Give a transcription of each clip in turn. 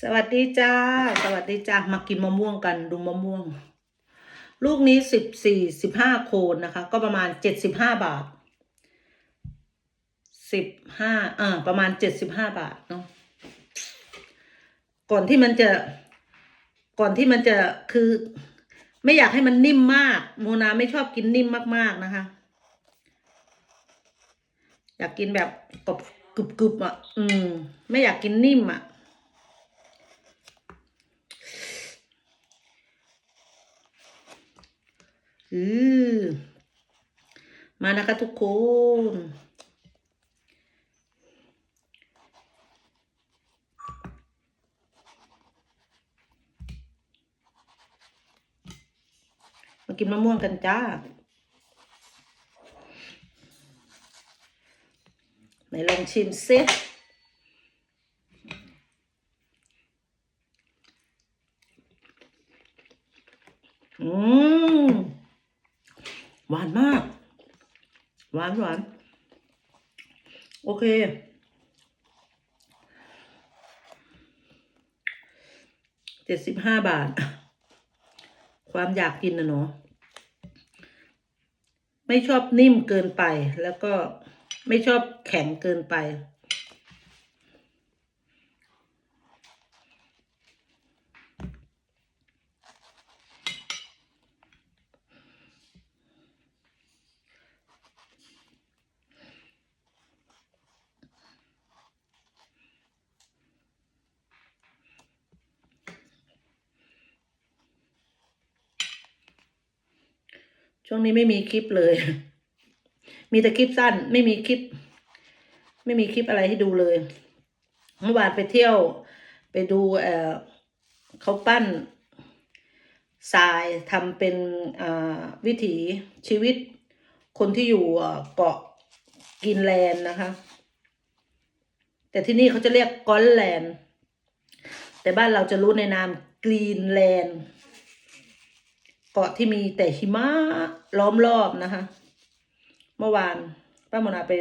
สวัสดีจ้า สวัสดีจ้า มากินมะม่วงกันดูมะม่วง ลูกนี้สิบสี่สิบห้าโคนนะคะ ก็ประมาณเจ็ดสิบห้าบาทสิบห้าอ่าประมาณเจ็ดสิบห้าบาทเนาะก่อนที่มันจะก่อนที่มันจะคือ ไม่อยากให้มันนิ่มมาก โมนาไม่ชอบกินนิ่มมากๆนะคะ อยากกินแบบกรอบกรุบๆอะ อืม ไม่อยากกินนิ่มอะ อือมานะคะทุกคน มากินมะม่วงกันจ้า ไหนลองชิมซิอืม หวานมาก หวานหวานโอเค เจ็ดสิบห้าบาท ความอยากกินนะเนาะไม่ชอบนิ่มเกินไปแล้วก็ไม่ชอบแข็งเกินไป ช่วงนี้ไม่มีคลิปเลย มีแต่คลิปสั้น ไม่มีคลิป ไม่มีคลิปอะไรให้ดูเลย เมื่อวานไปเที่ยว ไปดูเออเขาปั้นทรายทำเป็นวิถีชีวิต คนที่อยู่เกาะกินแลนด์นะคะ แต่ที่นี่เขาจะเรียกก้อนแลนด์แต่บ้านเราจะรู้ในนามกรีนแลนด์ เกาะที่มีแต่หิมะล้อมรอบนะคะ เมื่อวานป้าโมนาไป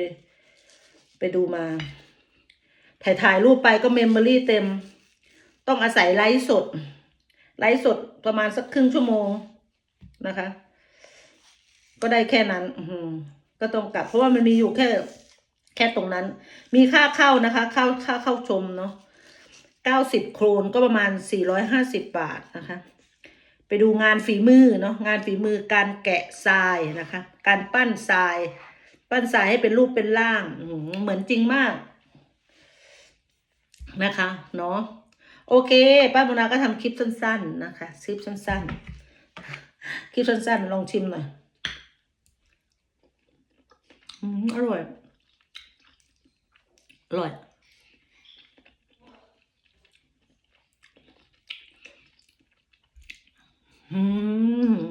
ไปดูมา ถ่ายถ่ายรูปไปก็เมมโมรี่เต็ม ต้องอาศัยไลฟ์สด ไลฟ์สดประมาณสักครึ่งชั่วโมงนะคะ ก็ได้แค่นั้นก็ต้องกลับ เพราะว่ามันมีอยู่แค่ แค่ตรงนั้น มีค่าเข้านะคะเข้าค่าเข้าชมเนาะเก้าสิบโครนก็ประมาณสี่ร้อยห้าสิบบาทนะคะ ไปดูงานฝีมือเนาะงานฝีมือการแกะทรายนะคะ การปั้นทราย ปั้นทรายให้เป็นรูปเป็นร่างเหมือนจริงมาก นะคะเนาะโอเค ป้าโมนาก็ทำคลิปสั้น ๆ นะคะคลิปสั้น ๆ คลิปสั้น ๆ ลองชิมหน่อยอร่อย อร่อย อืม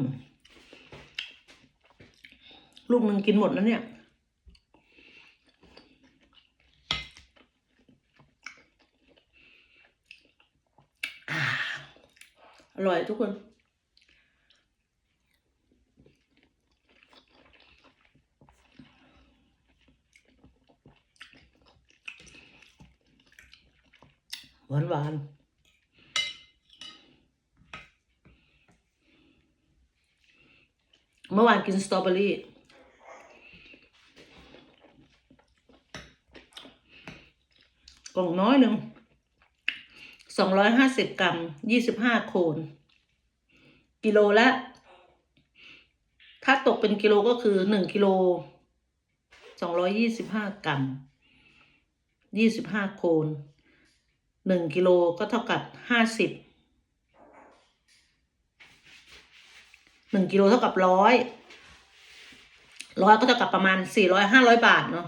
ลูกหนึ่งกินหมดแล้วเนี่ยอ่าอร่อยทุกคนหวานหวาน เมื่อวานกินสตรอเบอรี่กล่องน้อยหนึ่งสองร้อยห้าสิบกรัมยี่สิบห้าโคน กิโลละ ถ้าตกเป็นกิโลก็คือหนึ่งกิโลสองร้อยยี่สิบห้ากรัมยี่สิบห้าโคนหนึ่งกิโลก็เท่ากับห้าสิบ หนึ่งกิโลเท่ากับร้อยร้อยก็เท่ากับประมาณสี่ร้อยห้าร้อยบาทเนาะ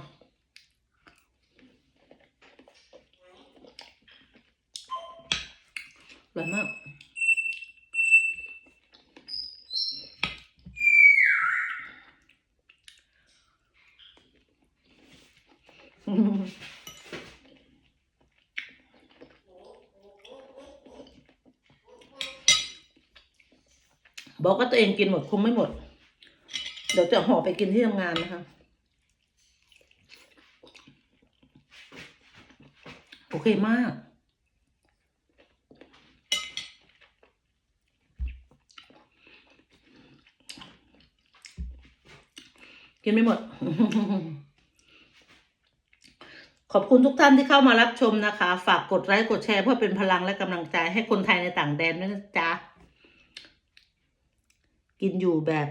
อร่อยมาก บอกว่าตัวเองกินหมดคุมไม่หมด เดี๋ยวจะห่อไปกินที่ทำงานนะคะ โอเคมาก กินไม่หมด ขอบคุณทุกท่านที่เข้ามารับชมนะคะ ฝากกดไลค์กดแชร์เพื่อเป็นพลังและกำลังใจให้คนไทยในต่างแดนด้วยนะจ๊ะ กินอยู่แบบ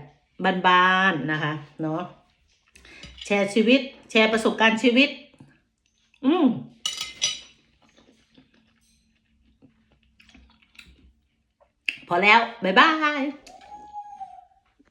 บานๆนะคะ เนาะแชร์ชีวิต แชร์ประสบการณ์ชีวิต อืมพอแล้ว บ๊ายบาย